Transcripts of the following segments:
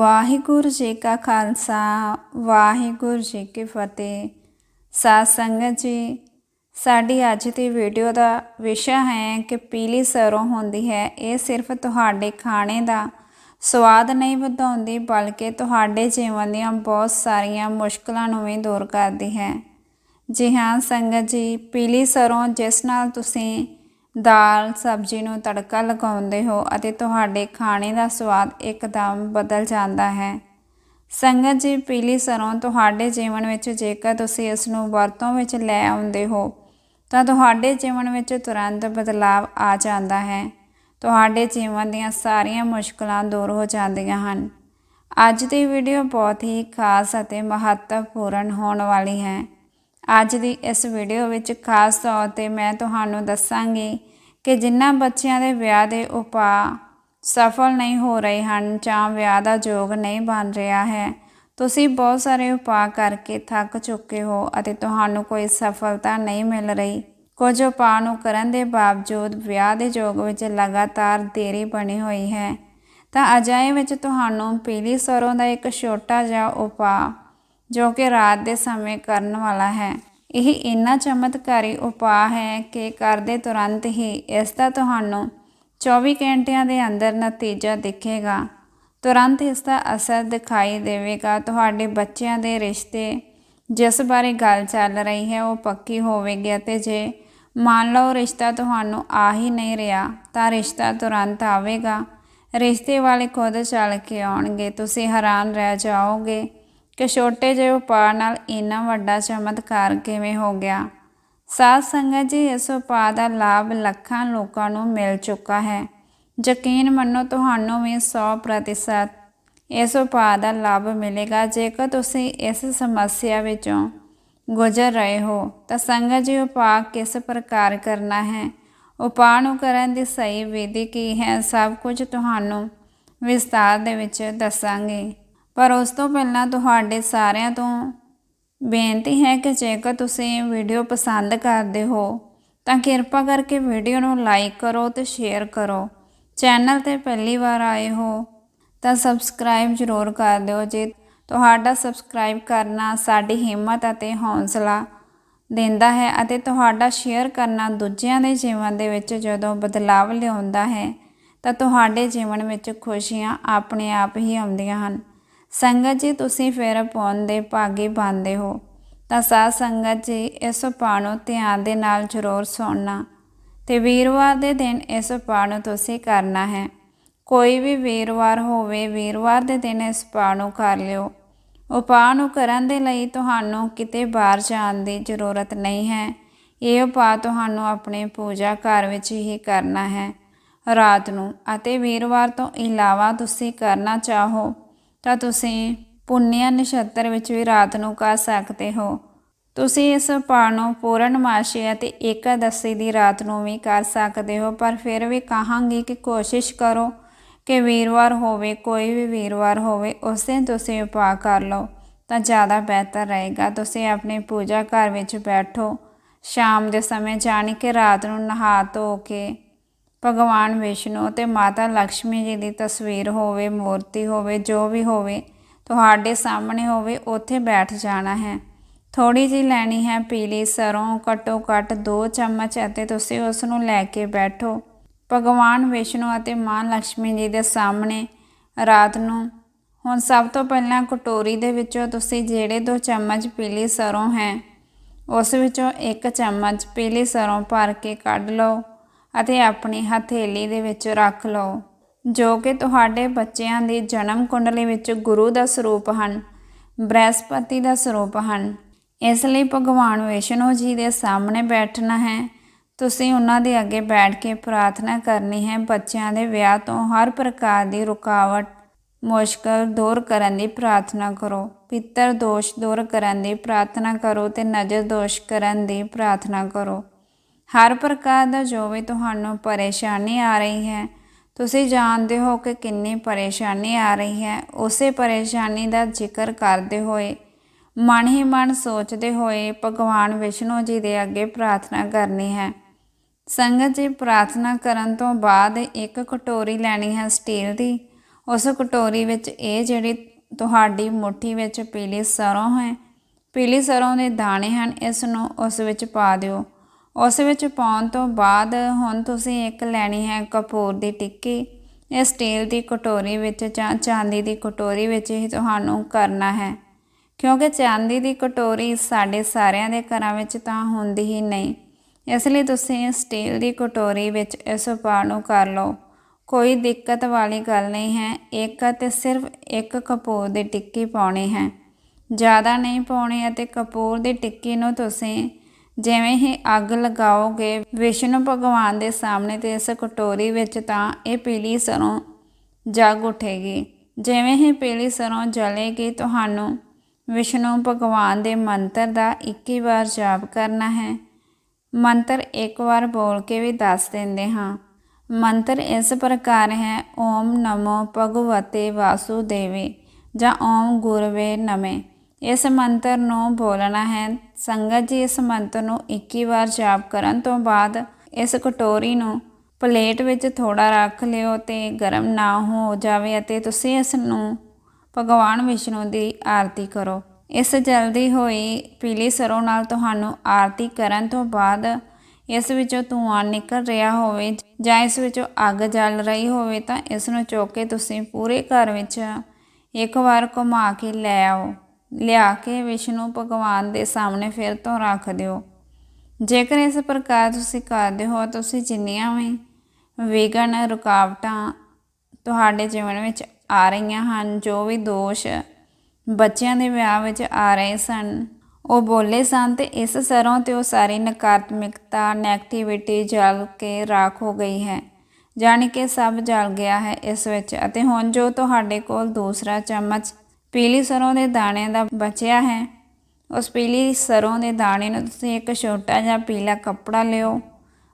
ਵਾਹਿਗੁਰੂ ਜੀ ਕਾ ਖਾਲਸਾ, ਵਾਹਿਗੁਰੂ ਜੀ ਕੀ ਫਤਿਹ। ਸਾਧ ਸੰਗਤ ਜੀ, ਸਾਡੀ ਅੱਜ ਦੀ ਵੀਡੀਓ ਦਾ ਵਿਸ਼ਾ ਹੈ ਕਿ ਪੀਲੀ ਸਰੋਂ ਹੁੰਦੀ ਹੈ। ਇਹ ਸਿਰਫ ਤੁਹਾਡੇ ਖਾਣੇ ਦਾ ਸਵਾਦ ਨਹੀਂ ਵਧਾਉਂਦੀ, ਬਲਕਿ ਤੁਹਾਡੇ ਜੀਵਨ ਦੀਆਂ ਬਹੁਤ ਸਾਰੀਆਂ ਮੁਸ਼ਕਲਾਂ ਨੂੰ ਵੀ ਦੂਰ ਕਰਦੀ ਹੈ। ਜੀ ਹਾਂ, ਸੰਗਤ ਜੀ, ਪੀਲੀ ਸਰੋਂ ਜਿਸ ਨਾਲ ਤੁਸੀਂ ਦਾਲ, ਸਬਜ਼ੀ ਨੂੰ ਤੜਕਾ ਲਗਾਉਂਦੇ ਹੋ ਅਤੇ ਤੁਹਾਡੇ ਖਾਣੇ ਦਾ ਸਵਾਦ ਇੱਕਦਮ ਬਦਲ ਜਾਂਦਾ ਹੈ। ਸੰਗਤ ਜੀ, ਪੀਲੀ ਸਰੋਂ ਤੁਹਾਡੇ ਜੀਵਨ ਵਿੱਚ ਜੇਕਰ ਤੁਸੀਂ ਇਸ ਨੂੰ ਵਰਤੋਂ ਵਿੱਚ ਲੈ ਆਉਂਦੇ ਹੋ, ਤਾਂ ਤੁਹਾਡੇ ਜੀਵਨ ਵਿੱਚ ਤੁਰੰਤ ਬਦਲਾਵ ਆ ਜਾਂਦਾ ਹੈ। ਤੁਹਾਡੇ ਜੀਵਨ ਦੀਆਂ ਸਾਰੀਆਂ ਮੁਸ਼ਕਲਾਂ ਦੂਰ ਹੋ ਜਾਂਦੀਆਂ ਹਨ। ਅੱਜ ਦੀ ਵੀਡੀਓ ਬਹੁਤ ਹੀ ਖਾਸ ਅਤੇ ਮਹੱਤਵਪੂਰਨ ਹੋਣ ਵਾਲੀ ਹੈ। ਅੱਜ ਦੀ ਇਸ ਵੀਡੀਓ ਵਿੱਚ ਖਾਸ ਤੌਰ ਤੇ ਮੈਂ ਤੁਹਾਨੂੰ ਦੱਸਾਂਗੀ ਕਿ ਜਿਨ੍ਹਾਂ ਬੱਚਿਆਂ ਦੇ ਵਿਆਹ ਦੇ ਉਪਾਅ ਸਫਲ ਨਹੀਂ ਹੋ ਰਹੇ ਹਨ ਜਾਂ ਵਿਆਹ ਦਾ ਯੋਗ ਨਹੀਂ ਬਣ ਰਿਹਾ ਹੈ, ਤੁਸੀਂ ਬਹੁਤ ਸਾਰੇ ਉਪਾਅ ਕਰਕੇ ਥੱਕ ਚੁੱਕੇ ਹੋ ਅਤੇ ਤੁਹਾਨੂੰ ਕੋਈ ਸਫਲਤਾ ਨਹੀਂ ਮਿਲ ਰਹੀ। ਕੁਝ ਉਪਾਅ ਨੂੰ ਕਰਨ ਦੇ ਬਾਵਜੂਦ ਵਿਆਹ ਦੇ ਯੋਗ ਵਿੱਚ ਲਗਾਤਾਰ ਦੇਰੀ ਬਣੀ ਹੋਈ ਹੈ। ਤਾਂ ਅਜਾਏ ਵਿੱਚ ਤੁਹਾਨੂੰ ਪੀਲੀ ਸਰੋਂ ਦਾ ਇੱਕ ਛੋਟਾ ਜਿਹਾ ਉਪਾਅ ਜੋ ਕਿ ਰਾਤ ਦੇ ਸਮੇਂ ਕਰਨ ਵਾਲਾ ਹੈ। ਇਹ ਇੰਨਾ ਚਮਤਕਾਰੀ ਉਪਾਅ ਹੈ ਕਿ ਕਰਦੇ ਤੁਰੰਤ ਹੀ ਇਸ ਦਾ ਤੁਹਾਨੂੰ 24 ਘੰਟਿਆਂ ਦੇ ਅੰਦਰ ਨਤੀਜਾ ਦਿਖੇਗਾ। ਤੁਰੰਤ ਇਸ ਦਾ ਅਸਰ ਦਿਖਾਈ ਦੇਵੇਗਾ। ਤੁਹਾਡੇ ਬੱਚਿਆਂ ਦੇ ਰਿਸ਼ਤੇ ਜਿਸ ਬਾਰੇ ਗੱਲ ਚੱਲ ਰਹੀ ਹੈ ਉਹ ਪੱਕੀ ਹੋਵੇਗੀ ਅਤੇ ਜੇ ਮੰਨ ਲਓ ਰਿਸ਼ਤਾ ਤੁਹਾਨੂੰ ਆ ਹੀ ਨਹੀਂ ਰਿਹਾ ਤਾਂ ਰਿਸ਼ਤਾ ਤੁਰੰਤ ਆਵੇਗਾ। ਰਿਸ਼ਤੇ ਵਾਲੇ ਖੁਦ ਚੱਲ ਕੇ ਆਉਣਗੇ। ਤੁਸੀਂ ਹੈਰਾਨ ਰਹਿ ਜਾਓਗੇ। ਕਿ ਛੋਟੇ ਜਿਹੇ ਉਪਾਅ ਨਾਲ ਇੰਨਾ ਵੱਡਾ ਚਮਤਕਾਰ ਕਿਵੇਂ ਹੋ ਗਿਆ? ਸਾਧ ਸੰਗਤ ਜੀ, ਇਸ ਉਪਾਅ ਦਾ ਲਾਭ ਲੱਖਾਂ ਲੋਕਾਂ ਨੂੰ ਮਿਲ ਚੁੱਕਾ ਹੈ। ਯਕੀਨ ਮੰਨੋ, ਤੁਹਾਨੂੰ ਵੀ 100% ਇਸ ਉਪਾਅ ਦਾ ਲਾਭ ਮਿਲੇਗਾ। ਜੇਕਰ ਤੁਸੀਂ ਇਸ ਸਮੱਸਿਆ ਵਿੱਚੋਂ ਗੁਜ਼ਰ ਰਹੇ ਹੋ, ਤਾਂ ਸੰਗਤ ਜੀ, ਉਪਾਅ ਕਿਸ ਪ੍ਰਕਾਰ ਕਰਨਾ ਹੈ? ਉਪਾਅ ਨੂੰ ਕਰਨ ਦੀ ਸਹੀ ਵਿਧੀ ਕੀ ਹੈ? ਸਭ ਕੁਝ ਤੁਹਾਨੂੰ ਵਿਸਤਾਰ ਦੇ ਵਿੱਚ ਦੱਸਾਂਗੇ। ਪਰ ਉਸ ਤੋਂ ਪਹਿਲਾਂ ਤੁਹਾਡੇ ਸਾਰਿਆਂ ਤੋਂ ਬੇਨਤੀ ਹੈ ਕਿ ਜੇਕਰ ਤੁਸੀਂ ਵੀਡੀਓ ਪਸੰਦ ਕਰਦੇ ਹੋ, ਤਾਂ ਕਿਰਪਾ ਕਰਕੇ ਵੀਡੀਓ ਨੂੰ ਲਾਈਕ ਕਰੋ ਤੇ ਸ਼ੇਅਰ ਕਰੋ। ਚੈਨਲ ਤੇ ਪਹਿਲੀ ਵਾਰ ਆਏ ਹੋ, ਤਾਂ ਸਬਸਕ੍ਰਾਈਬ ਜ਼ਰੂਰ ਕਰ ਦਿਓ। ਜੇ ਤੁਹਾਡਾ ਸਬਸਕ੍ਰਾਈਬ ਕਰਨਾ ਸਾਡੀ ਹਿੰਮਤ ਅਤੇ ਹੌਸਲਾ ਦਿੰਦਾ ਹੈ ਅਤੇ ਤੁਹਾਡਾ ਸ਼ੇਅਰ ਕਰਨਾ ਦੂਜਿਆਂ ਦੇ ਜੀਵਨ ਦੇ ਵਿੱਚ ਜਦੋਂ ਬਦਲਾਵ ਲਿਆਉਂਦਾ ਹੈ, ਤਾਂ ਤੁਹਾਡੇ ਜੀਵਨ ਵਿੱਚ ਖੁਸ਼ੀਆਂ ਆਪਣੇ ਆਪ ਹੀ ਆਉਂਦੀਆਂ ਹਨ। ਸੰਗਤ ਜੀ, ਤੁਸੀਂ ਫਿਰ ਪਾਉਣ ਦੇ ਭਾਗੀ ਬਣਦੇ ਹੋ। ਤਾਂ ਸਾਧ ਸੰਗਤ ਜੀ, ਇਸ ਉਪਾਅ ਨੂੰ ਧਿਆਨ ਦੇ ਨਾਲ ਜ਼ਰੂਰ ਸੁਣਨਾ। ਤੇ ਵੀਰਵਾਰ ਦੇ ਦਿਨ ਇਸ ਉਪਾਅ ਨੂੰ ਤੁਸੀਂ ਕਰਨਾ ਹੈ। ਕੋਈ ਵੀ ਵੀਰਵਾਰ ਹੋਵੇ, ਵੀਰਵਾਰ ਦੇ ਦਿਨ ਇਸ ਉਪਾਅ ਨੂੰ ਕਰ ਲਿਓ। ਉਪਾਅ ਨੂੰ ਕਰਨ ਦੇ ਲਈ ਤੁਹਾਨੂੰ ਕਿਤੇ ਬਾਹਰ ਜਾਣ ਦੀ ਜ਼ਰੂਰਤ ਨਹੀਂ ਹੈ। ਇਹ ਉਪਾਅ ਤੁਹਾਨੂੰ ਆਪਣੇ ਪੂਜਾ ਘਰ ਵਿੱਚ ਹੀ ਕਰਨਾ ਹੈ। ਰਾਤ ਨੂੰ ਅਤੇ ਵੀਰਵਾਰ ਤੋਂ ਇਲਾਵਾ ਤੁਸੀਂ ਕਰਨਾ ਚਾਹੋ। ਤਾਂ ਤੁਸੀਂ ਪੁੰਨਿਆ ਨਛੱਤਰ ਵਿੱਚ ਵੀ ਰਾਤ ਨੂੰ ਕਰ ਸਕਦੇ ਹੋ। ਤੁਸੀਂ ਇਸ ਉਪਾਅ ਨੂੰ ਪੂਰਨਮਾਸ਼ੀ ਅਤੇ ਏਕਾਦਸ਼ੀ ਦੀ ਰਾਤ ਨੂੰ ਵੀ ਕਰ ਸਕਦੇ ਹੋ, ਪਰ ਫਿਰ ਵੀ ਕਹਾਂਗੀ ਕਿ ਕੋਸ਼ਿਸ਼ ਕਰੋ ਕਿ ਵੀਰਵਾਰ ਹੋਵੇ, ਕੋਈ ਵੀ ਵੀਰਵਾਰ ਹੋਵੇ, ਉਸ ਦਿਨ ਤੁਸੀਂ ਉਪਾਅ ਕਰ ਲਓ, ਤਾਂ ਜ਼ਿਆਦਾ ਬਿਹਤਰ ਰਹੇਗਾ। ਤੁਸੀਂ ਆਪਣੇ ਪੂਜਾ ਘਰ ਵਿੱਚ ਬੈਠੋ, ਸ਼ਾਮ ਦੇ ਸਮੇਂ ਜਾਣੀ ਕਿ ਰਾਤ ਨੂੰ ਨਹਾ ਧੋ ਕੇ ਭਗਵਾਨ ਵਿਸ਼ਨੂੰ ਅਤੇ ਮਾਤਾ ਲక్ష్ਮੀ ਜੀ ਦੀ ਤਸਵੀਰ ਹੋਵੇ, ਮੂਰਤੀ ਹੋਵੇ, ਜੋ ਵੀ ਹੋਵੇ, ਤੁਹਾਡੇ ਸਾਹਮਣੇ ਹੋਵੇ, ਉੱਥੇ ਬੈਠ ਜਾਣਾ ਹੈ। ਥੋੜੀ ਜੀ ਲੈਣੀ ਹੈ ਪੀਲੀ ਸਰੋਂ, ਘਟੋ ਘਟ ਦੋ ਚਮਚ ਅਤੇ ਤੁਸੀਂ ਉਸ ਨੂੰ ਲੈ ਕੇ ਬੈਠੋ। ਭਗਵਾਨ ਵਿਸ਼ਨੂੰ ਅਤੇ ਮਾਂ ਲక్ష్ਮੀ ਜੀ ਦੇ ਸਾਹਮਣੇ ਰਾਤ ਨੂੰ। ਹੁਣ ਸਭ ਤੋਂ ਪਹਿਲਾਂ ਕਟੋਰੀ ਦੇ ਵਿੱਚੋਂ ਤੁਸੀਂ ਜਿਹੜੇ ਦੋ ਚਮਚ ਪੀਲੀ ਸਰੋਂ ਹੈ, ਉਸ ਵਿੱਚੋਂ ਇੱਕ ਚਮਚ ਪੀਲੀ ਸਰੋਂ ਭਰ ਕੇ ਕੱਢ ਲਓ। ਅਤੇ ਆਪਣੀ ਹਥੇਲੀ ਦੇ ਵਿੱਚ ਰੱਖ ਲਓ, ਜੋ ਕਿ ਤੁਹਾਡੇ ਬੱਚਿਆਂ ਦੀ ਜਨਮ ਕੁੰਡਲੀ ਵਿੱਚ ਗੁਰੂ ਦਾ ਸਰੂਪ ਹਨ, ਬ੍ਰਹਿਸਪਤੀ ਦਾ ਸਰੂਪ ਹਨ। ਇਸ ਲਈ ਭਗਵਾਨ ਵਿਸ਼ਨੂੰ ਜੀ ਦੇ ਸਾਹਮਣੇ ਬੈਠਣਾ ਹੈ। ਤੁਸੀਂ ਉਹਨਾਂ ਦੇ ਅੱਗੇ ਬੈਠ ਕੇ ਪ੍ਰਾਰਥਨਾ ਕਰਨੀ ਹੈ, ਬੱਚਿਆਂ ਦੇ ਵਿਆਹ ਤੋਂ ਹਰ ਪ੍ਰਕਾਰ ਦੀ ਰੁਕਾਵਟ, ਮੁਸ਼ਕਲ ਦੂਰ ਕਰਨ ਦੀ ਪ੍ਰਾਰਥਨਾ ਕਰੋ। ਪਿੱਤਰ ਦੋਸ਼ ਦੂਰ ਕਰਨ ਦੀ ਪ੍ਰਾਰਥਨਾ ਕਰੋ ਤੇ ਨਜ਼ਰ ਦੋਸ਼ ਕਰਨ ਦੀ ਪ੍ਰਾਰਥਨਾ ਕਰੋ। ਹਰ ਪ੍ਰਕਾਰ ਦਾ ਜੋ ਵੀ ਤੁਹਾਨੂੰ ਪਰੇਸ਼ਾਨੀ ਆ ਰਹੀ ਹੈ, ਤੁਸੀਂ ਜਾਣਦੇ ਹੋ ਕਿ ਕਿੰਨੀ ਪਰੇਸ਼ਾਨੀ ਆ ਰਹੀ ਹੈ। ਉਸੇ ਪਰੇਸ਼ਾਨੀ ਦਾ ਜ਼ਿਕਰ ਕਰਦੇ ਹੋਏ, ਮਨ ਹੀ ਮਨ ਸੋਚਦੇ ਹੋਏ ਭਗਵਾਨ ਵਿਸ਼ਨੂੰ ਜੀ ਦੇ ਅੱਗੇ ਪ੍ਰਾਰਥਨਾ ਕਰਨੀ ਹੈ। ਸੰਗਤ ਜੀ, ਪ੍ਰਾਰਥਨਾ ਕਰਨ ਤੋਂ ਬਾਅਦ ਇੱਕ ਕਟੋਰੀ ਲੈਣੀ ਹੈ ਸਟੀਲ ਦੀ। ਉਸ ਕਟੋਰੀ ਵਿੱਚ ਇਹ ਜਿਹੜੀ ਤੁਹਾਡੀ ਮੁਠੀ ਵਿੱਚ ਪੀਲੀ ਸਰੋਂ ਹੈ, ਪੀਲੀ ਸਰੋਂ ਦੇ ਦਾਣੇ ਹਨ, ਇਸ ਨੂੰ ਉਸ ਵਿੱਚ ਪਾ ਦਿਓ। ਉਸ ਵਿੱਚ ਪਾਉਣ ਤੋਂ ਬਾਅਦ ਹੁਣ ਤੁਸੀਂ ਇੱਕ ਲੈਣੀ ਹੈ ਕਪੂਰ ਦੀ ਟਿੱਕੀ। ਇਹ ਸਟੀਲ ਦੀ ਕਟੋਰੀ ਵਿੱਚ ਜਾਂ ਚਾਂਦੀ ਦੀ ਕਟੋਰੀ ਵਿੱਚ ਹੀ ਤੁਹਾਨੂੰ ਕਰਨਾ ਹੈ। ਕਿਉਂਕਿ ਚਾਂਦੀ ਦੀ ਕਟੋਰੀ ਸਾਡੇ ਸਾਰਿਆਂ ਦੇ ਘਰਾਂ ਵਿੱਚ ਤਾਂ ਹੁੰਦੀ ਹੀ ਨਹੀਂ। ਇਸ ਲਈ ਤੁਸੀਂ ਸਟੀਲ ਦੀ ਕਟੋਰੀ ਵਿੱਚ ਇਸ ਉਪਾਅ ਨੂੰ ਕਰ ਲਓ। ਕੋਈ ਦਿੱਕਤ ਵਾਲੀ ਗੱਲ ਨਹੀਂ ਹੈ, ਇੱਕ ਅਤੇ ਸਿਰਫ ਇੱਕ ਕਪੂਰ ਦੀ ਟਿੱਕੀ ਪਾਉਣੀ ਹੈ। ਜ਼ਿਆਦਾ ਨਹੀਂ ਪਾਉਣੀ ਅਤੇ ਕਪੂਰ ਦੀ ਟਿੱਕੀ ਨੂੰ ਤੁਸੀਂ ਜਿਵੇਂ ਹੀ ਅੱਗ ਲਗਾਓਗੇ, ਵਿਸ਼ਨੂੰ ਭਗਵਾਨ ਦੇ ਸਾਹਮਣੇ ਤੇ ਇਸ ਕਟੋਰੀ ਵਿੱਚ ਤਾਂ ਇਹ ਪੀਲੀ ਸਰੋਂ ਜਗ ਉਠੇਗੀ। ਜਿਵੇਂ ਹੀ ਪੀਲੀ ਸਰੋਂ ਜਲੇਗੀ, ਤੁਹਾਨੂੰ ਵਿਸ਼ਨੂੰ ਭਗਵਾਨ ਦੇ ਮੰਤਰ ਦਾ 21 ਵਾਰ ਜਾਪ ਕਰਨਾ ਹੈ। ਮੰਤਰ ਇੱਕ ਵਾਰ ਬੋਲ ਕੇ ਵੀ ਦੱਸ ਦਿੰਦੇ ਹਾਂ। ਮੰਤਰ ਇਸ ਪ੍ਰਕਾਰ ਹੈ, ਓਮ ਨਮੋ ਭਗਵਤੇ ਵਾਸੁਦੇਵੇ ਜਾਂ ਓਮ ਗੁਰਵੇ ਨਮੇ। ਇਸ ਮੰਤਰ ਨੂੰ ਬੋਲਣਾ ਹੈ ਸੰਗਤ ਜੀ ਇਸ ਮੰਤਰ ਨੂੰ 21 ਵਾਰ ਜਾਪ ਕਰਨ ਤੋਂ ਬਾਅਦ ਇਸ ਕਟੋਰੀ ਨੂੰ ਪਲੇਟ ਵਿੱਚ ਥੋੜਾ ਰੱਖ ਲਿਓ ਤੇ ਗਰਮ ਨਾ ਹੋ ਜਾਵੇ ਅਤੇ ਤੁਸੀਂ ਇਸ ਨੂੰ ਭਗਵਾਨ ਵਿਸ਼ਨੂੰ ਦੀ ਆਰਤੀ ਕਰੋ। ਇਸ ਜਲਦੀ ਹੋਈ ਪੀਲੀ ਸਰੋਂ ਨਾਲ ਤੁਹਾਨੂੰ ਆਰਤੀ ਕਰਨ ਤੋਂ ਬਾਅਦ ਇਸ ਵਿੱਚੋਂ ਧੂੰਆਂ ਨਿਕਲ ਰਿਹਾ ਹੋਵੇ ਜਾਂ ਇਸ ਵਿੱਚੋਂ ਅੱਗ ਜਲ ਰਹੀ ਹੋਵੇ ਤਾਂ ਇਸ ਨੂੰ ਚੁੱਕ ਕੇ ਤੁਸੀਂ ਪੂਰੇ ਘਰ ਵਿੱਚ ਇੱਕ ਵਾਰ ਘੁਮਾ ਕੇ ਲੈ ਆਓ। ਲਿਆ ਕੇ ਵਿਸ਼ਨੂੰ ਭਗਵਾਨ ਦੇ ਸਾਹਮਣੇ ਫਿਰ ਤੋਂ ਰੱਖ ਦਿਓ। ਜੇਕਰ ਇਸ ਪ੍ਰਕਾਰ ਤੁਸੀਂ ਕਰਦੇ ਹੋ, ਤੁਸੀਂ ਜਿੰਨੀਆਂ ਵੀ ਵਿਗਨ ਰੁਕਾਵਟਾਂ ਤੁਹਾਡੇ ਜੀਵਨ ਵਿੱਚ ਆ ਰਹੀਆਂ ਹਨ, ਜੋ ਵੀ ਦੋਸ਼ ਬੱਚਿਆਂ ਦੇ ਵਿਆਹ ਵਿੱਚ ਆ ਰਹੇ ਸਨ, ਉਹ ਬੋਲੇ ਸਨ ਤੇ ਇਸ ਸਰੋਂ ਤੇ ਉਹ ਸਾਰੀ ਨਕਾਰਾਤਮਕਤਾ ਨੈਗੇਟਿਵਿਟੀ ਜਲ ਕੇ ਰਾਖ ਹੋ ਗਈ ਹੈ। ਜਾਣੀ ਕਿ ਸਭ ਜਲ ਗਿਆ ਹੈ ਇਸ ਵਿੱਚ ਅਤੇ ਹੁਣ ਜੋ ਤੁਹਾਡੇ ਕੋਲ ਦੂਸਰਾ ਚਮਚ ਪੀਲੀ ਸਰੋਂ ਦੇ ਦਾਣੇ ਦਾ ਬਚਿਆ ਹੈ। ਉਸ ਪੀਲੀ ਸਰੋਂ ਦੇ ਦਾਣੇ ਨੂੰ ਤੁਸੀਂ ਇੱਕ ਛੋਟਾ ਜਿਹਾ ਪੀਲਾ ਕੱਪੜਾ ਲਿਓ,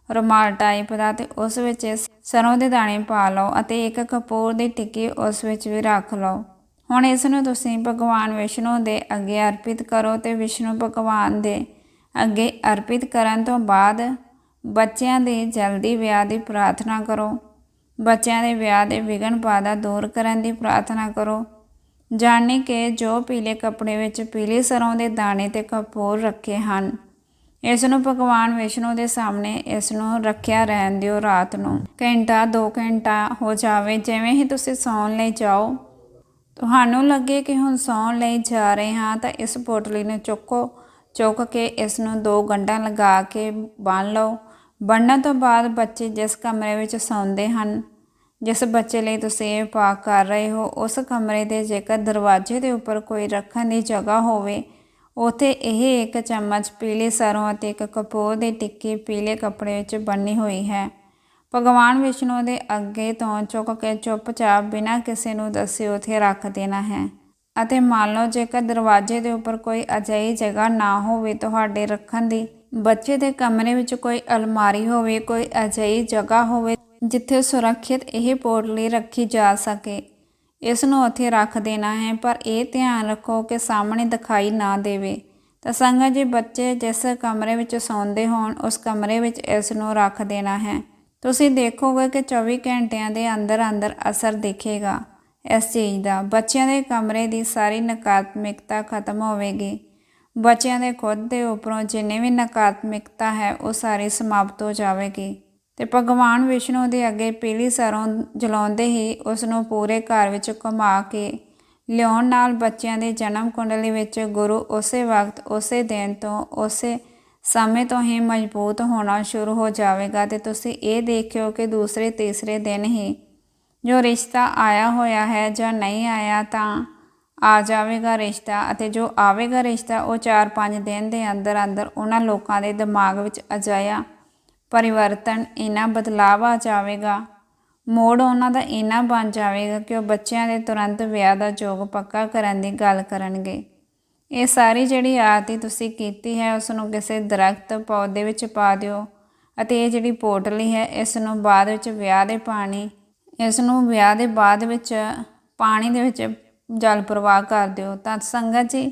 ਰੁਮਾਲ ਟਾਈਪ ਦਾ, ਤੇ ਉਸ ਵਿੱਚ ਇਸ ਸਰੋਂ ਦੇ ਦਾਣੇ ਪਾ ਲਓ ਅਤੇ ਇੱਕ ਕਪੂਰ ਦੀ ਟਿੱਕੀ ਉਸ ਵਿੱਚ ਵੀ ਰੱਖ ਲਓ। ਹੁਣ ਇਸ ਨੂੰ ਤੁਸੀਂ ਭਗਵਾਨ ਵਿਸ਼ਨੂੰ ਦੇ ਅੱਗੇ ਅਰਪਿਤ ਕਰੋ ਤੇ ਵਿਸ਼ਨੂੰ ਭਗਵਾਨ ਦੇ ਅੱਗੇ ਅਰਪਿਤ ਕਰਨ ਤੋਂ ਬਾਅਦ ਬੱਚਿਆਂ ਦੇ ਜਲਦੀ ਵਿਆਹ ਦੀ ਪ੍ਰਾਰਥਨਾ ਕਰੋ। ਬੱਚਿਆਂ ਦੇ ਵਿਆਹ ਦੇ ਵਿਘਨ ਬਾਧਾ ਦੂਰ ਕਰਨ ਦੀ ਪ੍ਰਾਰਥਨਾ ਕਰੋ। ਜਾਣੇ ਕਿ ਜੋ ਪੀਲੇ ਕੱਪੜੇ ਵਿੱਚ ਪੀਲੇ ਸਰੋਂ ਦੇ ਦਾਣੇ ਤੇ ਕਪੂਰ ਰੱਖੇ ਹਨ ਇਸ ਨੂੰ ਭਗਵਾਨ ਵਿਸ਼ਨੂੰ ਦੇ ਸਾਹਮਣੇ ਇਸ ਨੂੰ ਰੱਖਿਆ ਰਹਿਣ ਦਿਓ ਰਾਤ ਨੂੰ। ਘੰਟਾ 2 ਘੰਟਾ ਹੋ ਜਾਵੇ, ਜਿਵੇਂ ਹੀ ਤੁਸੀਂ ਸੌਣ ਲਈ ਜਾਓ। ਤੁਹਾਨੂੰ ਲੱਗੇ ਕਿ ਹੁਣ ਸੌਣ ਲਈ ਜਾ ਰਹੇ ਹਾਂ, ਤਾਂ ਇਸ ਪੋਟਲੀ ਨੂੰ ਚੁੱਕੋ। ਚੁੱਕ ਕੇ ਇਸ ਨੂੰ ਦੋ ਗੰਢਾਂ ਲਗਾ ਕੇ ਬੰਨ ਲਓ। ਬੰਨਣ ਤੋਂ ਬਾਅਦ ਬੱਚੇ ਜਿਸ ਕਮਰੇ ਵਿੱਚ ਸੌਂਦੇ ਹਨ ਜਿਸ ਬੱਚੇ ਲਈ ਤੁਸੀਂ ਇਹ ਪਾਕ ਕਰ ਰਹੇ ਹੋ, ਉਸ ਕਮਰੇ ਦੇ ਜੇਕਰ ਦਰਵਾਜ਼ੇ ਦੇ ਉੱਪਰ ਕੋਈ ਰੱਖਣ ਦੀ ਜਗ੍ਹਾ ਹੋਵੇ, ਉਥੇ ਇਹ ਇੱਕ ਚਮਚ ਪੀਲੇ ਸਰੋਂ ਅਤੇ ਇੱਕ ਕਪੂਰ ਦੀ ਟਿੱਕੀ ਪੀਲੇ ਕੱਪੜੇ ਵਿੱਚ ਬੰਨੀ ਹੋਈ ਹੈ। ਭਗਵਾਨ ਵਿਸ਼ਨੂੰ ਦੇ ਅੱਗੇ ਤੋਂ ਚੁੱਕ ਕੇ ਚੁੱਪਚਾਪ ਬਿਨਾਂ ਕਿਸੇ ਨੂੰ ਦੱਸੇ ਉਥੇ ਰੱਖ ਦੇਣਾ ਹੈ। ਅਤੇ ਮੰਨ ਲਓ ਜੇਕਰ ਦਰਵਾਜ਼ੇ ਦੇ ਉੱਪਰ ਕੋਈ ਅਜਿਹੀ ਜਗ੍ਹਾ ਨਾ ਹੋਵੇ ਤੁਹਾਡੇ ਰੱਖਣ ਦੀ, ਬੱਚੇ ਦੇ ਕਮਰੇ ਵਿੱਚ ਕੋਈ ਅਲਮਾਰੀ ਹੋਵੇ, ਕੋਈ ਅਜਿਹੀ ਜਗ੍ਹਾ ਹੋਵੇ ਜਿੱਥੇ ਸੁਰੱਖਿਅਤ ਇਹ ਪੋਟਲੀ ਰੱਖੀ ਜਾ ਸਕੇ। ਇਸ ਨੂੰ ਉੱਥੇ ਰੱਖ ਦੇਣਾ ਹੈ, ਪਰ ਇਹ ਧਿਆਨ ਰੱਖੋ ਕਿ ਸਾਹਮਣੇ ਦਿਖਾਈ ਨਾ ਦੇਵੇ। ਤਾਂ ਸੰਗਤ ਜੀ ਬੱਚੇ ਜਿਸ ਕਮਰੇ ਵਿੱਚ ਸੌਂਦੇ ਹੋਣ, ਉਸ ਕਮਰੇ ਵਿੱਚ ਇਸ ਨੂੰ ਰੱਖ ਦੇਣਾ ਹੈ। ਤੁਸੀਂ ਦੇਖੋਗੇ ਕਿ 24 ਘੰਟਿਆਂ ਦੇ ਅੰਦਰ ਅੰਦਰ ਅਸਰ ਦਿਖੇਗਾ ਇਸ ਚੀਜ਼ ਦਾ। ਬੱਚਿਆਂ ਦੇ ਕਮਰੇ ਦੀ ਸਾਰੀ ਨਕਾਰਾਤਮਕਤਾ ਖਤਮ ਹੋਵੇਗੀ। ਬੱਚਿਆਂ ਦੇ ਖੁਦ ਦੇ ਉੱਪਰੋਂ ਜਿੰਨੇ ਵੀ ਨਕਾਰਾਤਮਕਤਾ ਹੈ, ਉਹ ਸਾਰੀ ਸਮਾਪਤ ਹੋ ਜਾਵੇਗੀ। ਤੇ ਭਗਵਾਨ ਵਿਸ਼ਨੂੰ ਦੇ ਅੱਗੇ ਪੀਲੀ ਸਰੋਂ ਜਲਾਉਂਦੇ ਹੀ ਉਸ ਨੂੰ ਪੂਰੇ ਘਰ ਵਿੱਚ ਘੁਮਾ ਕੇ ਲਿਆਉਣ ਨਾਲ ਬੱਚਿਆਂ ਦੇ ਜਨਮ ਕੁੰਡਲੀ ਵਿੱਚ ਗੁਰੂ ਉਸੇ ਵਕਤ, ਉਸੇ ਦਿਨ ਤੋਂ, ਉਸੇ ਸਮੇਂ ਤੋਂ ਹੀ ਮਜ਼ਬੂਤ ਹੋਣਾ ਸ਼ੁਰੂ ਹੋ ਜਾਵੇਗਾ ਤੇ ਤੁਸੀਂ ਇਹ ਦੇਖਿਓ ਕਿ ਦੂਸਰੇ, ਤੀਸਰੇ ਦਿਨ ਹੀ ਜੋ ਰਿਸ਼ਤਾ ਆਇਆ ਹੋਇਆ ਹੈ ਜਾਂ ਨਹੀਂ ਆਇਆ ਤਾਂ ਆ ਜਾਵੇਗਾ ਰਿਸ਼ਤਾ ਅਤੇ ਜੋ ਆਵੇਗਾ ਰਿਸ਼ਤਾ ਉਹ 4-5 ਦਿਨ ਦੇ ਅੰਦਰ ਅੰਦਰ ਉਹਨਾਂ ਲੋਕਾਂ ਦੇ ਦਿਮਾਗ ਵਿੱਚ ਅਜਾਇਆ ਪਰਿਵਰਤਨ ਇਨਾ ਬਦਲਾਵ ਆ ਜਾਵੇਗਾ, ਮੋੜ ਉਹਨਾਂ ਦਾ ਇਨਾ ਬਣ ਜਾਵੇਗਾ ਕਿ ਉਹ ਬੱਚਿਆਂ ਦੇ ਤੁਰੰਤ ਵਿਆਹ ਦਾ ਜੋਗ ਪੱਕਾ ਕਰਨ ਦੀ ਗੱਲ ਕਰਨਗੇ। ਇਹ ਸਾਰੀ ਜਿਹੜੀ ਆਰਤੀ ਤੁਸੀਂ ਕੀਤੀ ਹੈ ਉਸ ਨੂੰ ਕਿਸੇ ਦਰਖਤ, ਪੌਦੇ ਵਿੱਚ ਪਾ ਦਿਓ ਅਤੇ ਇਹ ਜਿਹੜੀ ਪੋਟਲੀ ਹੈ ਇਸ ਨੂੰ ਬਾਅਦ ਵਿੱਚ ਵਿਆਹ ਦੇ ਪਾਣੀ ਇਸ ਨੂੰ ਵਿਆਹ ਦੇ ਬਾਅਦ ਵਿੱਚ ਪਾਣੀ ਦੇ ਵਿੱਚ ਜਲ ਪ੍ਰਵਾਹ ਕਰ ਦਿਓ। ਤਾਂ ਸੰਗਤ ਜੀ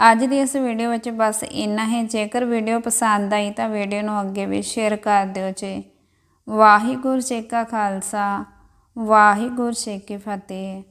ਅੱਜ ਦੀ ਇਸ ਵੀਡੀਓ ਵਿੱਚ ਬਸ ਇੰਨਾ ਹੀ। ਜੇਕਰ ਵੀਡੀਓ ਪਸੰਦ ਆਈ ਤਾਂ ਵੀਡੀਓ ਨੂੰ ਅੱਗੇ ਵੀ ਸ਼ੇਅਰ ਕਰ ਦਿਓ ਜੀ। ਵਾਹਿਗੁਰੂ ਜੀ ਕਾ ਖਾਲਸਾ, ਵਾਹਿਗੁਰੂ ਜੀ ਕੀ ਫਤਿਹ।